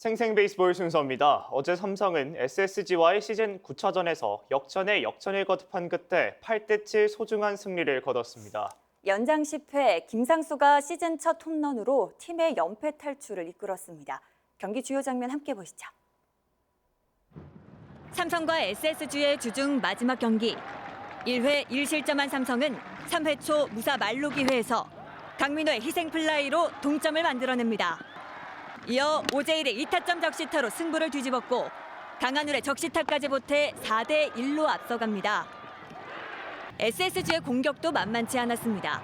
생생 베이스볼 순서입니다. 어제 삼성은 SSG와의 시즌 9차전에서 역전에 역전을 거듭한 끝에 8대7 소중한 승리를 거뒀습니다. 연장 10회 김상수가 시즌 첫 홈런으로 팀의 연패 탈출을 이끌었습니다. 경기 주요 장면 함께 보시죠. 삼성과 SSG의 주중 마지막 경기. 1회 1실점한 삼성은 3회 초 무사 말로 기회에서 강민호의 희생 플라이로 동점을 만들어냅니다. 이어 오재일의 2타점 적시타로 승부를 뒤집었고 강한울의 적시타까지 보태 4대 1로 앞서갑니다. SSG의 공격도 만만치 않았습니다.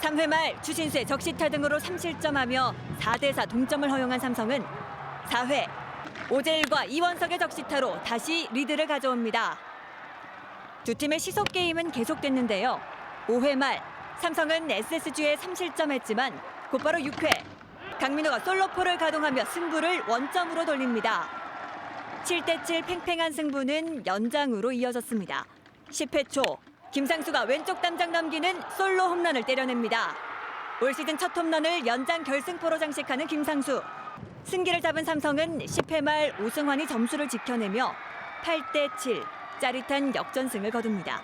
3회 말 추신수의 적시타 등으로 3실점하며 4대 4 동점을 허용한 삼성은 4회 오재일과 이원석의 적시타로 다시 리드를 가져옵니다. 두 팀의 시속 게임은 계속됐는데요. 5회 말 삼성은 SSG에 3실점했지만 곧바로 6회 강민호가 솔로포를 가동하며 승부를 원점으로 돌립니다. 7대7 팽팽한 승부는 연장으로 이어졌습니다. 10회 초 김상수가 왼쪽 담장 넘기는 솔로 홈런을 때려냅니다. 올 시즌 첫 홈런을 연장 결승포로 장식하는 김상수. 승기를 잡은 삼성은 10회 말 오승환이 점수를 지켜내며 8대7 짜릿한 역전승을 거둡니다.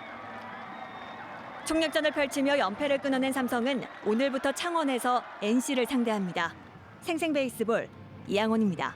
총력전을 펼치며 연패를 끊어낸 삼성은 오늘부터 창원에서 NC를 상대합니다. 생생 베이스볼 이양원입니다.